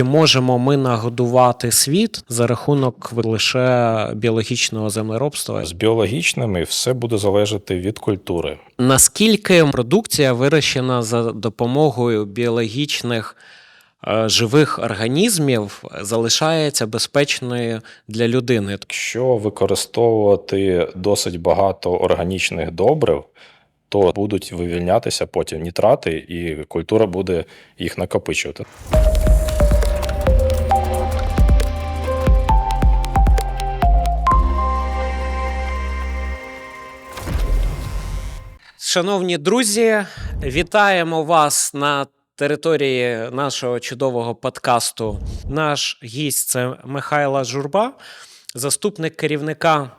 Чи можемо ми нагодувати світ за рахунок лише біологічного землеробства? З біологічними все буде залежати від культури. Наскільки продукція вирощена за допомогою біологічних е, живих організмів залишається безпечною для людини? Якщо використовувати досить багато органічних добрив, то будуть вивільнятися потім нітрати, і культура буде їх накопичувати. Шановні друзі, вітаємо вас на території нашого чудового подкасту. Наш гість це Михайла Журба, заступник керівника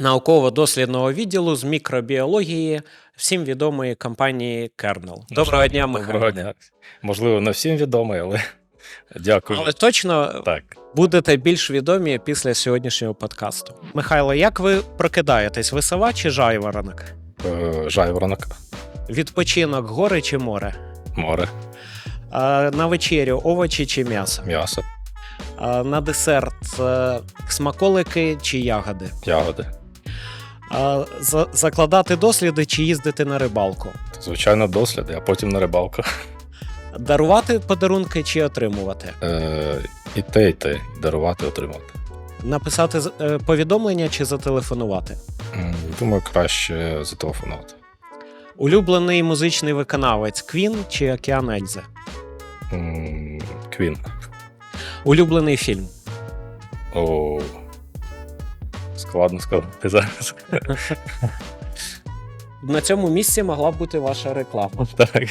науково-дослідного відділу з мікробіології всім відомої компанії Kernel. Доброго дня, Михайло. Доброго дня. Можливо, не всім відомий, але дякую. Але точно Так. будете більш відомі після сьогоднішнього подкасту. Михайло, як ви прокидаєтесь? Ви сова чи жайворонок? Е, Жайворонок, Відпочинок, гори чи море? море, А, на вечерю овочі чи м'ясо? м'ясо, А, на десерт е, смаколики чи ягоди? ягоди. А, за- закладати досліди чи їздити на рибалку? Звичайно, досліди, а потім на рибалку. Дарувати подарунки чи отримувати? Е, І те, і те, дарувати, отримати. Написати е, повідомлення чи зателефонувати? Думаю, краще зателефонувати. Улюблений музичний виконавець Квін чи Океан Ельзи? М, Квін. Улюблений фільм. О, складно сказати зараз. На цьому місці могла б бути ваша реклама. Так.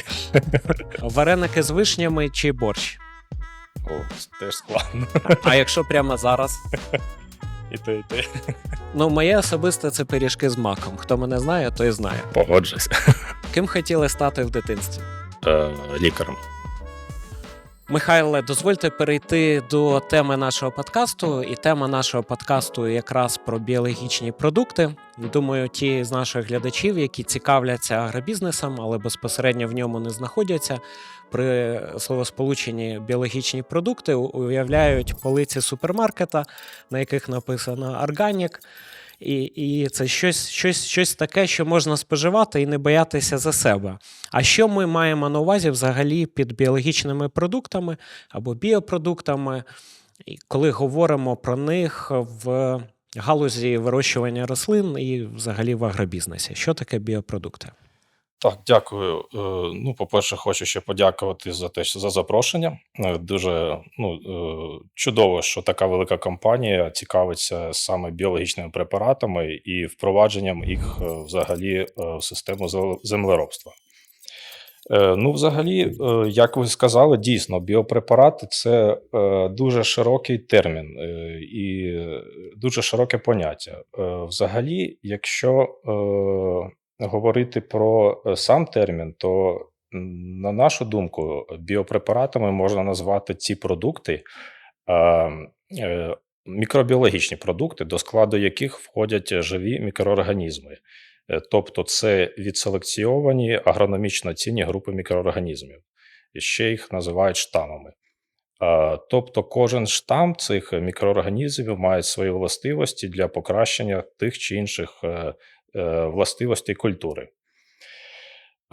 Вареники з вишнями чи борщ? О, теж складно. А якщо прямо зараз? І те, і те. Ну, моє особисте це пиріжки з маком. Хто мене знає, той знає. Погоджусь. Ким хотіли стати в дитинстві? Е, Лікарем. Михайле, дозвольте перейти до теми нашого подкасту. І тема нашого подкасту якраз про біологічні продукти. Думаю, ті з наших глядачів, які цікавляться агробізнесом, але безпосередньо в ньому не знаходяться, при словосполученні біологічні продукти уявляють полиці супермаркета, на яких написано органік. І, і це щось, щось, щось таке, що можна споживати і не боятися за себе. А що ми маємо на увазі взагалі під біологічними продуктами або біопродуктами, коли говоримо про них в галузі вирощування рослин і взагалі в агробізнесі? Що таке біопродукти? Так, дякую. Е, Ну, по-перше, хочу ще подякувати за те, що за запрошення. Е, Дуже ну, е, чудово, що така велика компанія цікавиться саме біологічними препаратами і впровадженням їх взагалі в систему зел- землеробства. Ну, взагалі, як ви сказали, дійсно, біопрепарати це дуже широкий термін і дуже широке поняття. Взагалі, якщо говорити про е, сам термін, то, на нашу думку, біопрепаратами можна назвати ці продукти, е, мікробіологічні продукти, до складу яких входять живі мікроорганізми. Е, Тобто це відселекційовані агрономічно цінні групи мікроорганізмів. Ще їх називають штамами. Тобто кожен штам цих мікроорганізмів має свої властивості для покращення тих чи інших властивостей культури.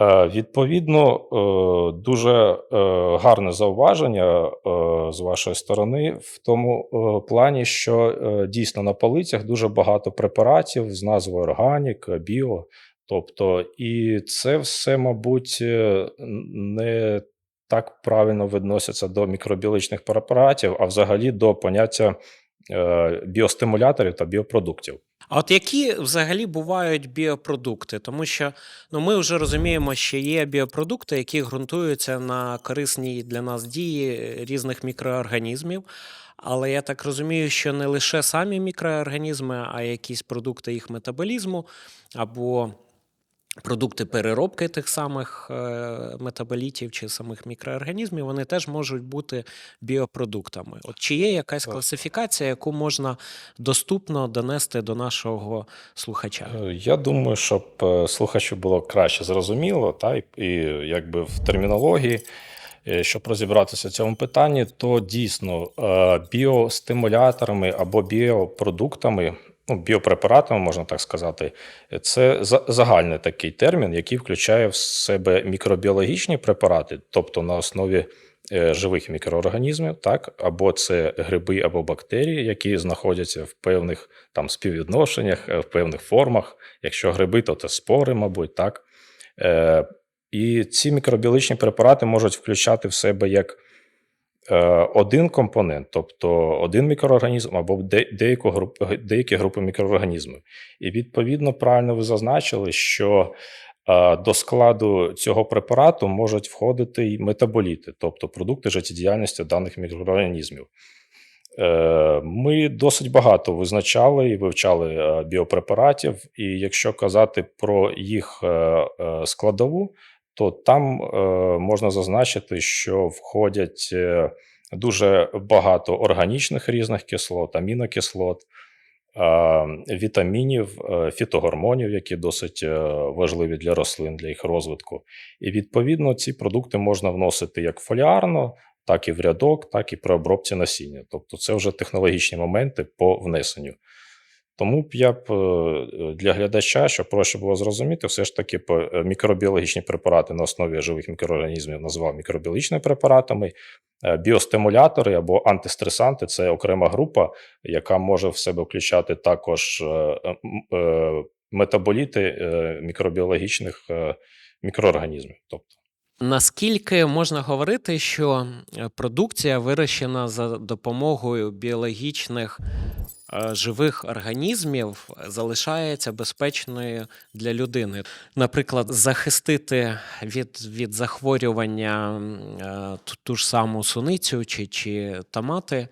Е, Відповідно, е, дуже е, гарне зауваження е, з вашої сторони в тому е, плані, що е, дійсно на полицях дуже багато препаратів з назвою органік, біо. Тобто, і це все, мабуть, е, не так правильно відносяться до мікробіологічних препаратів, а взагалі до поняття е, біостимуляторів та біопродуктів. А от які взагалі бувають біопродукти? Тому що ну, ми вже розуміємо, що є біопродукти, які ґрунтуються на корисній для нас дії різних мікроорганізмів. Але я так розумію, що не лише самі мікроорганізми, а якісь продукти їх метаболізму або продукти переробки тих самих е, метаболітів чи самих мікроорганізмів, вони теж можуть бути біопродуктами. От чи є якась класифікація, яку можна доступно донести до нашого слухача? Е, Я думаю, щоб е, слухачу було краще зрозуміло, та і, якби в термінології, Щоб розібратися в цьому питанні, то дійсно біостимуляторами або біопродуктами, ну, біопрепаратами, можна так сказати, це загальний такий термін, який включає в себе мікробіологічні препарати, тобто на основі е, живих мікроорганізмів, так, або це гриби або бактерії, які знаходяться в певних там співвідношеннях, е, в певних формах. Якщо гриби, то це спори, мабуть, так. Е, і ці мікробіологічні препарати можуть включати в себе як один компонент, тобто один мікроорганізм або деяку групу, деякі групи мікроорганізмів. І відповідно правильно ви зазначили, що е, до складу цього препарату можуть входити і метаболіти, тобто продукти життєдіяльності даних мікроорганізмів. Е, Ми досить багато визначали і вивчали е, біопрепаратів, і якщо казати про їх е, е, складову, то там е, можна зазначити, що входять е, дуже багато органічних різних кислот, амінокислот, е, вітамінів, е, фітогормонів, які досить е, важливі для рослин, для їх розвитку. І відповідно ці продукти можна вносити як фоліарно, так і в рядок, так і при обробці насіння. Тобто це вже технологічні моменти по внесенню. Тому б я б е, для глядача, щоб проще було зрозуміти, все ж таки е, мікробіологічні препарати на основі живих мікроорганізмів називав мікробіологічними препаратами. Е, Біостимулятори або антистресанти це окрема група, яка може в себе включати також метаболіти мікробіологічних мікроорганізмів. Тобто Наскільки можна говорити, що е, продукція вирощена за допомогою біологічних е, живих організмів залишається безпечною для людини? Наприклад, захистити від, від захворювання е, ту, ж саму суницю чи, чи томати.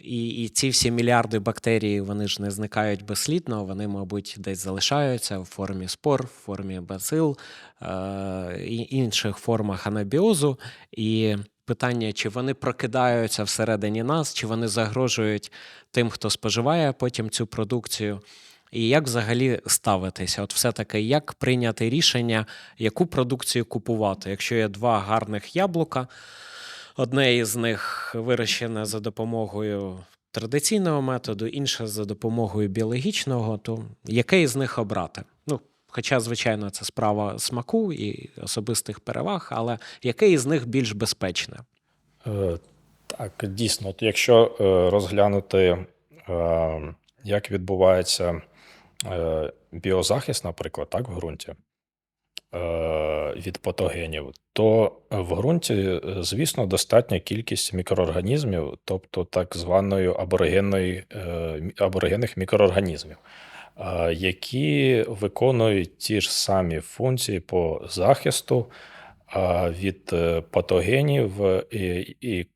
І, і ці всі мільярди бактерій вони ж не зникають безслідно, вони, мабуть, десь залишаються в формі спор, в формі бацил, е, і інших формах анабіозу. І питання, чи вони прокидаються всередині нас, чи вони загрожують тим, хто споживає потім цю продукцію. І як взагалі ставитися? От все-таки, як прийняти рішення, яку продукцію купувати? Якщо є два гарних яблука, одне із них вирощене за допомогою традиційного методу, інше за допомогою біологічного, то яке із них обрати? Ну, хоча, звичайно, це справа смаку і особистих переваг, але яке із них більш безпечне? Е, Так, дійсно, якщо е, розглянути, е, як відбувається е, біозахист, наприклад, так, в ґрунті від патогенів, то в ґрунті, е, звісно, достатня кількість мікроорганізмів, тобто так званої аборигенної, е, аборигенних мікроорганізмів, е, які виконують ті ж самі функції по захисту від е, патогенів, е, і, і,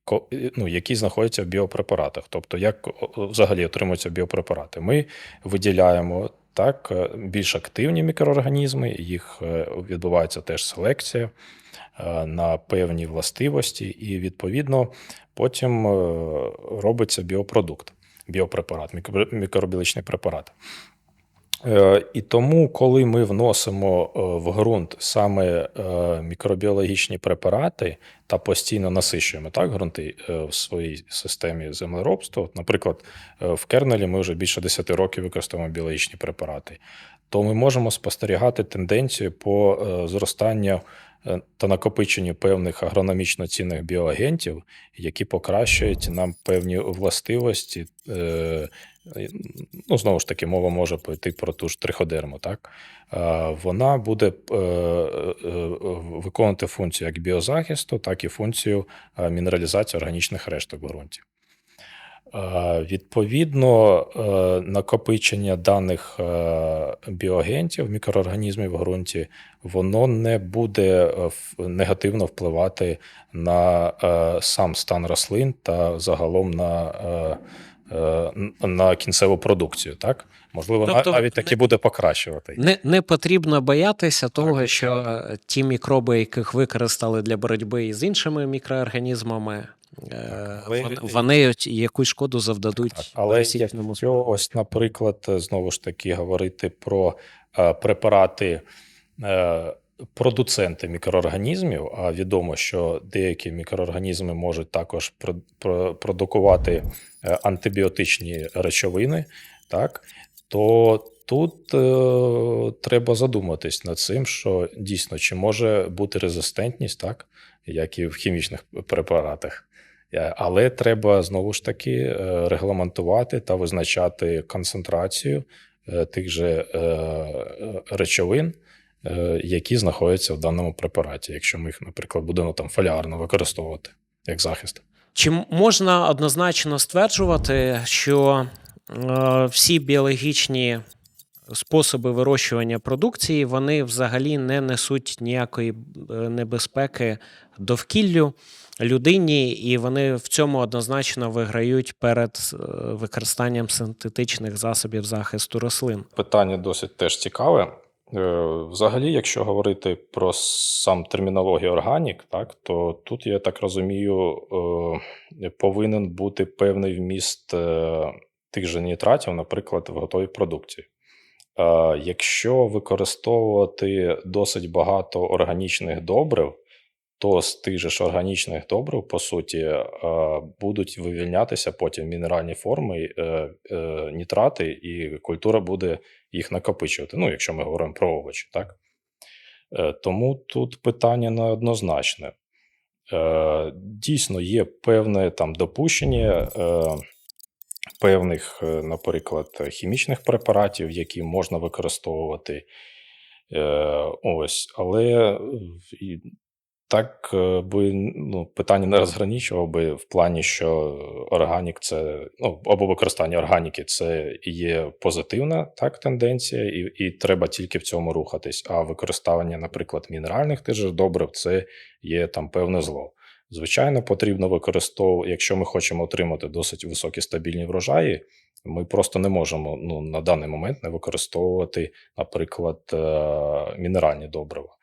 ну, які знаходяться в біопрепаратах. Тобто, як взагалі отримуються біопрепарати? Ми виділяємо так е, більш активні мікроорганізми, їх е, відбувається теж селекція е, на певні властивості, і відповідно потім робиться біопродукт, біопрепарат, мікро- мікробіологічний препарат. Е, І тому, коли ми вносимо е, в ґрунт саме е, мікробіологічні препарати та постійно насищуємо так ґрунти в своїй системі землеробства, наприклад, в кернелі ми вже більше 10 років використовуємо біологічні препарати, то ми можемо спостерігати тенденцію по зростанню та накопиченню певних агрономічно цінних біоагентів, які покращують нам певні властивості. е, Ну, знову ж таки, мова може пойти про ту ж триходерму, так? Е, Вона буде е, е, виконувати функцію як біозахисту, так і функцію е, мінералізації органічних решток в ґрунті. Е, Відповідно, е, накопичення даних е, біоагентів, мікроорганізмів в ґрунті, воно не буде е, негативно впливати на е, сам стан рослин та загалом на, е, е, на кінцеву продукцію. Так? Можливо, Тобто навіть таки буде покращувати. Не, не потрібно боятися того, що е, ті мікроби, яких використали для боротьби із іншими мікроорганізмами, е, вони якусь шкоду завдадуть. Так, але якщо ось, наприклад, знову ж таки говорити про е, препарати е, продуценти мікроорганізмів, а відомо, що деякі мікроорганізми можуть також про- про- продукувати е, антибіотичні речовини, так, то тут е, треба задуматись над цим, що дійсно чи може бути резистентність, так, як і в хімічних препаратах. Е, Але треба знову ж таки е, регламентувати та визначати концентрацію е, тих же речовин, які знаходяться в даному препараті, якщо ми їх, наприклад, будемо там фоліарно використовувати як захист. Чи можна однозначно стверджувати, що всі біологічні способи вирощування продукції вони взагалі не несуть ніякої небезпеки довкіллю людині, і вони в цьому однозначно виграють перед е, використанням синтетичних засобів захисту рослин? Питання досить теж цікаве. Е, Взагалі, якщо говорити про сам термінологію органік, так, то тут, я так розумію, е, повинен бути певний вміст тих же нітратів, наприклад, в готовій продукції. Якщо використовувати досить багато органічних добрив, то з тих же ж органічних добрив, по суті, е, будуть вивільнятися потім мінеральні форми, е, е, нітрати, і культура буде їх накопичувати. Ну, якщо ми говоримо про овочі, так? Тому тут питання неоднозначне. Дійсно, є певне там допущення певних, наприклад, хімічних препаратів, які можна використовувати. Ось, але так е, би ну, питання не розграничував би в плані, що органік це ну, або використання органіки це є позитивна так, тенденція, і, і треба тільки в цьому рухатись. А використання, наприклад, мінеральних же добрив це є там певне зло. Звичайно, потрібно використовувати, якщо ми хочемо отримати досить високі стабільні врожаї, ми просто не можемо ну, на даний момент не використовувати, наприклад, е, мінеральні добрива.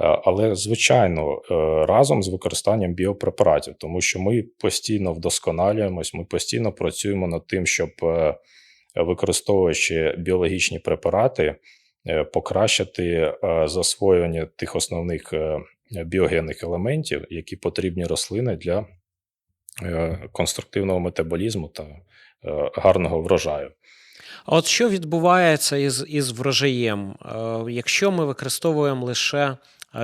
Е, Але, звичайно, е, разом з використанням біопрепаратів, тому що ми постійно вдосконалюємось, ми постійно працюємо над тим, щоб, е, використовуючи біологічні препарати, покращити засвоювання тих основних біогенних елементів, які потрібні рослини для конструктивного метаболізму та гарного врожаю. А от що відбувається із, із врожаєм? Якщо ми використовуємо лише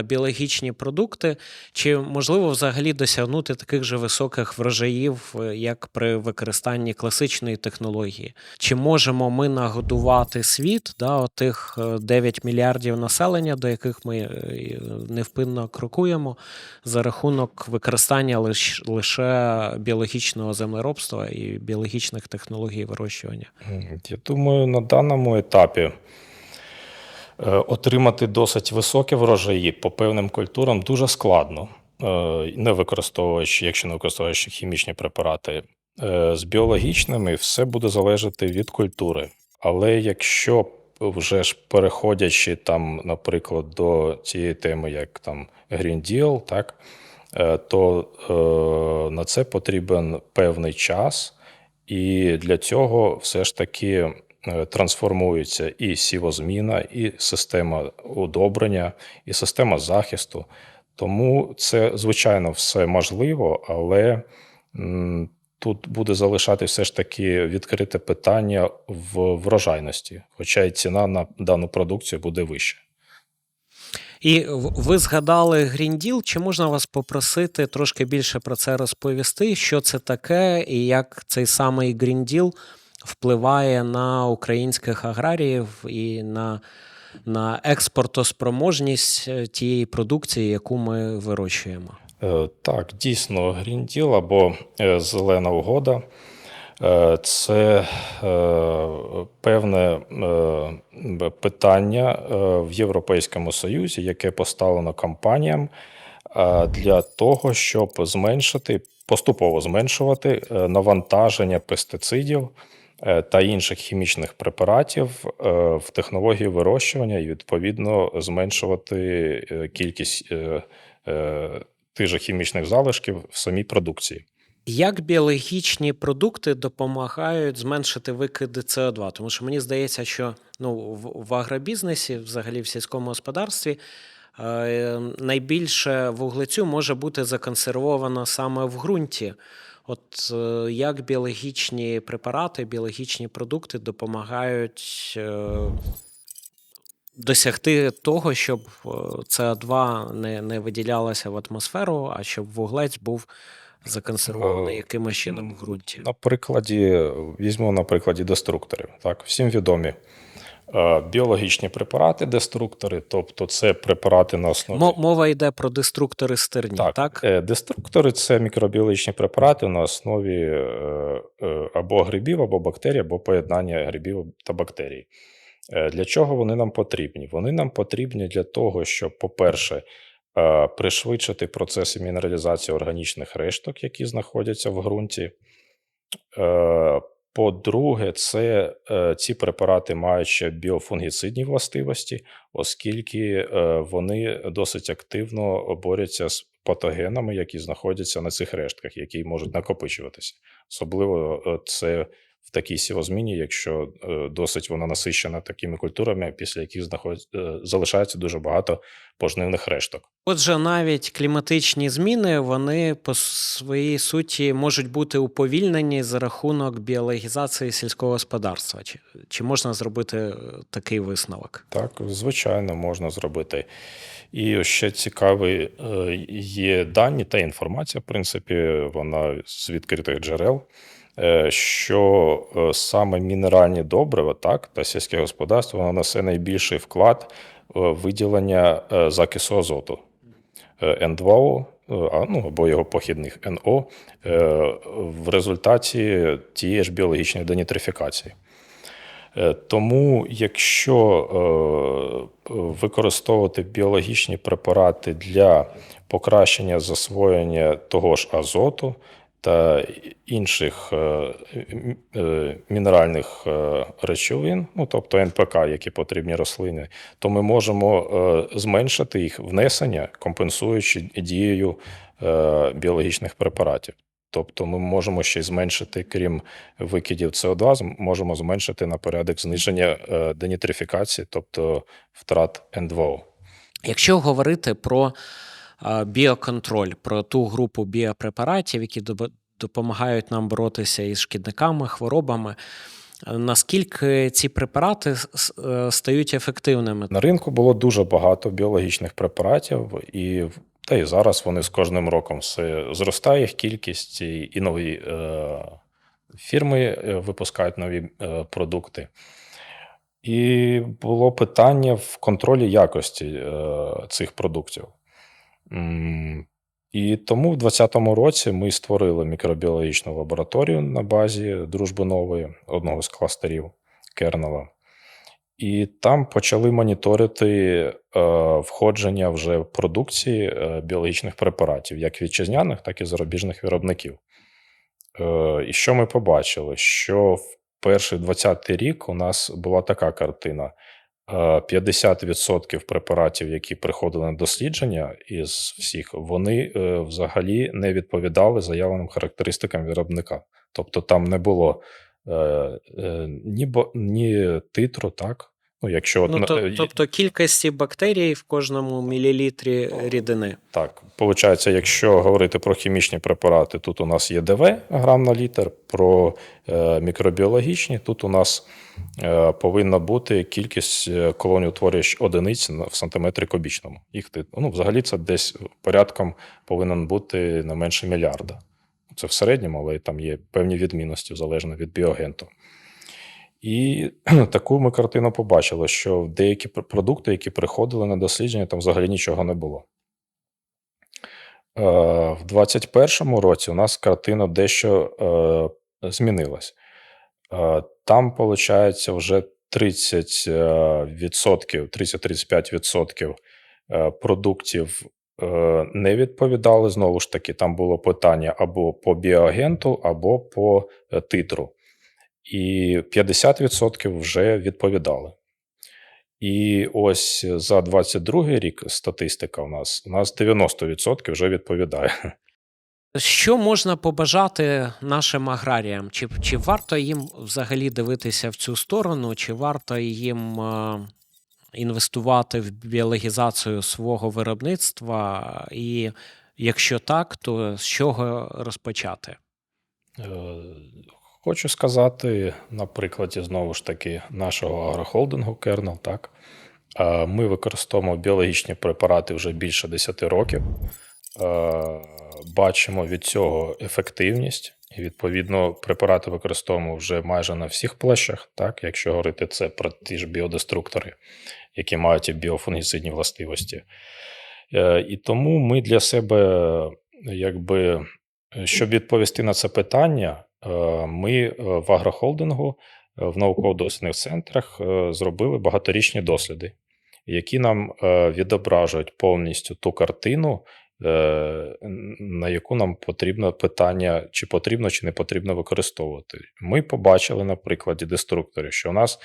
біологічні продукти, чи можливо взагалі досягнути таких же високих врожаїв, е, як при використанні класичної технології? Чи можемо ми нагодувати світ, да, отих е, 9 мільярдів населення, до яких ми е, невпинно крокуємо, за рахунок використання лиш, лише біологічного землеробства і біологічних технологій вирощування? Я думаю, на даному етапі е, отримати досить високі врожаї по певним культурам дуже складно, е, не використовуючи, якщо не використовуючи хімічні препарати. Е, З біологічними все буде залежати від культури. Але якщо вже ж переходячи там, наприклад, до цієї теми, як там Green Deal, так, е, то е, на це потрібен певний час. І для цього все ж таки е, трансформується і сівозміна, і система удобрення, і система захисту. Тому це, звичайно, все можливо, але тут буде залишати все ж таки відкрите питання в врожайності, хоча й ціна на дану продукцію буде вища. І ви згадали Deal. Чи можна вас попросити трошки більше про це розповісти? Що це таке, і як цей самий Deal впливає на українських аграріїв і на, на експортоспроможність е, тієї продукції, яку ми вирощуємо? Е, Так, дійсно, Deal або е, Зелена угода це певне питання в Європейському Союзі, яке поставлено компаніям для того, щоб зменшити, поступово зменшувати навантаження пестицидів та інших хімічних препаратів е, в технології вирощування і відповідно зменшувати е, кількість е, е, тих же хімічних залишків в самій продукції. Як біологічні продукти допомагають зменшити викиди СО2? Тому що мені здається, що ну, в, в агробізнесі, взагалі в сільському господарстві, е, найбільше вуглецю може бути законсервовано саме в ґрунті. От е, як біологічні препарати, біологічні продукти допомагають е, досягти того, щоб е, СО2 не, не виділялося в атмосферу, а щоб вуглець був законсервований Е, якимось чином в ґрунті. На прикладі, візьмемо на прикладі деструкторів. Так, всім відомі е, біологічні препарати, деструктори, тобто це препарати на основі. Мова йде про деструктори стерні, так? Так, е, деструктори це мікробіологічні препарати на основі е, е, або грибів, або бактерій, або поєднання грибів та бактерій. Е, Для чого вони нам потрібні? Вони нам потрібні для того, щоб, по-перше, е, пришвидшити процеси мінералізації органічних решток, які знаходяться в ґрунті. По-друге, це е, ці препарати мають ще біофунгіцидні властивості, оскільки е, вони досить активно борються з патогенами, які знаходяться на цих рештках, які можуть накопичуватися. Особливо е, це в такій сівозміні, якщо е, досить вона насищена такими культурами, після яких знаход... е, залишається дуже багато пожнивних решток. Отже, навіть кліматичні зміни вони по своїй суті можуть бути уповільнені за рахунок біологізації сільського господарства. Чи, чи можна зробити е, такий висновок? Так, звичайно, можна зробити. І ще цікаві є дані та інформація, в принципі, вона з відкритих джерел, що е, саме мінеральні добрива так, та сільське господарство воно несе найбільший вклад в виділення е, закису азоту. Е, N2O, е, ну, або його похідних е, в результаті тієї ж біологічної денітрифікації. Е, Тому, якщо е, використовувати біологічні препарати для покращення засвоєння того ж азоту та інших е, е, мінеральних е, речовин, ну тобто НПК, які потрібні рослини, то ми можемо зменшити їх внесення, компенсуючи дією біологічних препаратів. Тобто ми можемо ще й зменшити, крім викидів СО2, можемо зменшити на порядок зниження денітрифікації, тобто втрат N2O. Якщо говорити про біоконтроль, про ту групу біопрепаратів, які допомагають нам боротися із шкідниками, хворобами, наскільки ці препарати е, стають ефективними? На ринку було дуже багато біологічних препаратів, і та й зараз вони з кожним роком все зростає їх кількість, і, і нові е, фірми е, випускають нові е, продукти. І було питання в контролі якості е, цих продуктів. І тому в 2020 році ми створили мікробіологічну лабораторію на базі дружби нової, одного з кластерів Кернела. І там почали моніторити е, входження вже продукції е, біологічних препаратів, як вітчизняних, так і зарубіжних виробників. Е, і що ми побачили? Що в перший 20-й рік у нас була така картина: 50% препаратів, які приходили на дослідження із всіх, вони е, взагалі не відповідали заявленим характеристикам виробника. Тобто там не було е, е, ні, ні титру, так? Ну, якщо Ну, то, е, тобто кількості бактерій в кожному мілілітрі рідини. Так, виходить, якщо говорити про хімічні препарати, тут у нас є ДВ грам на літр, про е, мікробіологічні, тут у нас е, повинна бути кількість колоніутворюючих одиниць в сантиметрі кубічному. Їх ну, взагалі це десь порядком повинен бути не менше мільярда. Це в середньому, але там є певні відмінності залежно від біогенту. І таку ми картину побачили, що деякі продукти, які приходили на дослідження, там взагалі нічого не було. Е, В 2021 році у нас картина дещо е, змінилась. Е, Там, виходить, вже 30%, е, відсотків, 30-35% е, продуктів не відповідали. Знову ж таки, там було питання або по біоагенту, або по титру. І 50% вже відповідали. І ось за 22 рік статистика у нас у нас 90% вже відповідає. Що можна побажати нашим аграріям? Чи, чи варто їм взагалі дивитися в цю сторону, чи варто їм е, інвестувати в біологізацію свого виробництва? І якщо так, то з чого розпочати? Хочу сказати на прикладі знову ж таки нашого агрохолдингу Kernel, так. Ми використовуємо біологічні препарати вже більше 10 років. Бачимо від цього ефективність, і відповідно препарати використовуємо вже майже на всіх площах. Так, якщо говорити це про ті ж біодеструктори, які мають і біофунгіцидні властивості. Е, І тому ми для себе, якби, щоб відповісти на це питання, ми е, в агрохолдингу е, в науково-дослідних центрах е, зробили багаторічні досліди, які нам е, відображують повністю ту картину, е, на яку нам потрібно питання, чи потрібно, чи не потрібно використовувати. Ми побачили на прикладі деструкторів, що у нас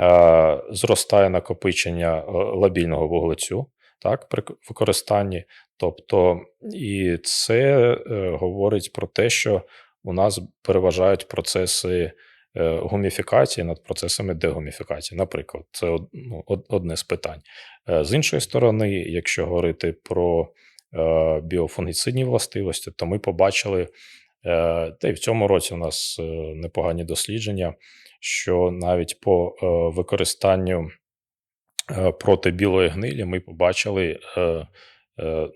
е, зростає накопичення е, лабільного вуглецю так, при використанні. Тобто, і це е, говорить про те, що у нас переважають процеси е, гуміфікації над процесами дегуміфікації. Наприклад, це ну, од- одне з питань. Е, З іншої сторони, якщо говорити про е, біофунгіцидні властивості, то ми побачили, та й в цьому році у нас непогані дослідження, що навіть по використанню проти білої гнилі ми побачили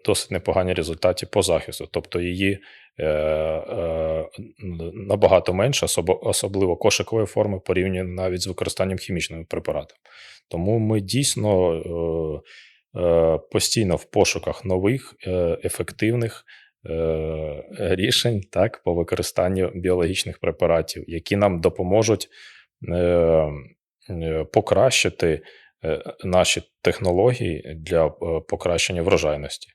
досить непогані результати по захисту. Тобто її е, е, набагато менше, особливо кошикової форми, порівняно навіть з використанням хімічними препаратами. Тому ми дійсно е, е, постійно в пошуках нових е, ефективних. е, Рішень так по використанню біологічних препаратів, які нам допоможуть е, е, покращити е, наші технології для е, покращення врожайності.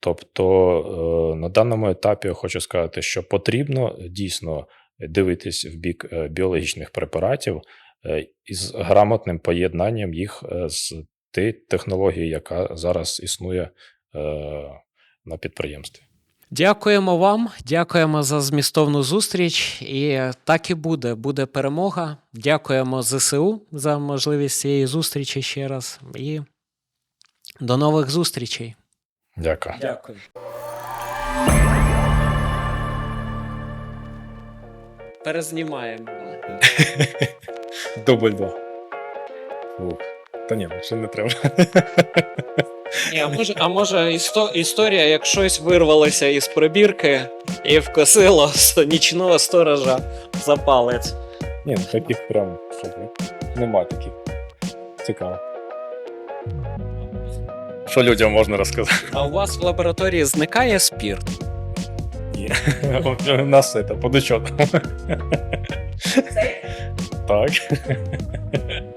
Тобто е, на даному етапі я хочу сказати, що потрібно дійсно дивитись в бік е, біологічних препаратів е, із грамотним поєднанням їх е, з тією технологією, яка зараз існує е, на підприємстві. Дякуємо вам, дякуємо за змістовну зустріч. І так і буде. Буде перемога. Дякуємо ЗСУ за можливість цієї зустрічі ще раз. І до нових зустрічей. Дякую. Дякую. Перезнімаємо. Дубль два. Та ні, ще не треба. Ні, а може, а може істо, історія, як щось вирвалося із пробірки і вкосило з нічного сторожа за палець. Ні, ну таких прям щоб нема таких. Цікаво. Що людям можна розказати? А у вас в лабораторії зникає спірт? Ні. У нас це по дочету. Так.